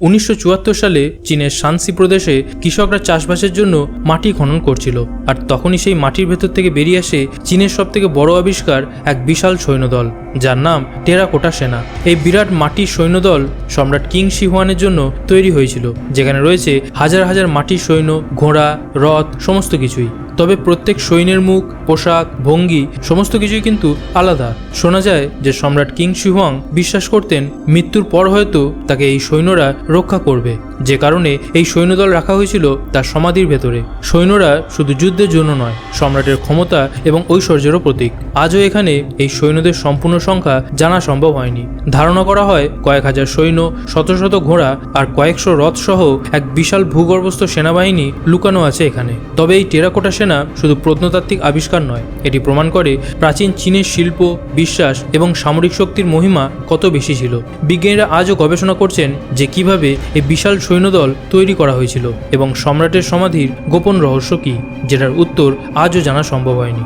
উনিশশো চুয়াত্তর সালে চীনের শান্সি প্রদেশে কৃষকরা চাষবাসের জন্য মাটি খনন করছিল, আর তখনই সেই মাটির ভেতর থেকে বেরিয়ে আসে চীনের সবথেকে বড় আবিষ্কার এক বিশাল সৈন্যদল। যার নাম টেরাকোটা সেনা। এই বিরাট মাটির সৈন্যদল সম্রাট কিং শিহুয়ানের জন্য তৈরি হয়েছিল, যেখানে রয়েছে হাজার হাজার মাটির সৈন্য, ঘোড়া, রথ, সমস্ত কিছুই। তবে প্রত্যেক সৈন্যের মুখ, পোশাক, ভঙ্গি, সমস্ত কিছুই কিন্তু আলাদা। শোনা যায় যে সম্রাট কিং শিহুয়াং বিশ্বাস করতেন মৃত্যুর পর হয়তো তাকে এই সৈন্যরা রক্ষা করবে। যে কারণে এই সৈন্যদল রাখা হয়েছিল তার সমাধির ভেতরে। সৈন্যরা শুধু যুদ্ধের জন্য নয়, সম্রাটের ক্ষমতা এবং ঐশ্বর্যেরও প্রতীক। আজও এখানে এই সৈন্যদের সম্পূর্ণ সংখ্যা জানা সম্ভব হয়নি। ধারণা করা হয় কয়েক হাজার সৈন্য, শত শত ঘোড়া আর কয়েকশো রথ সহ এক বিশাল ভূগর্ভস্থ সেনাবাহিনী লুকানো আছে এখানে। তবে এই টেরাকোটা সেনা শুধু প্রত্নতাত্ত্বিক আবিষ্কার নয়, এটি প্রমাণ করে প্রাচীন চীনের শিল্প, বিশ্বাস এবং সামরিক শক্তির মহিমা কত বেশি ছিল। বিজ্ঞানীরা আজও গবেষণা করছেন যে কীভাবে এই বিশাল সৈন্যদল তৈরি করা হয়েছিল এবং সম্রাটের সমাধির গোপন রহস্য কী, যেটার উত্তর আজও জানা সম্ভব হয়নি।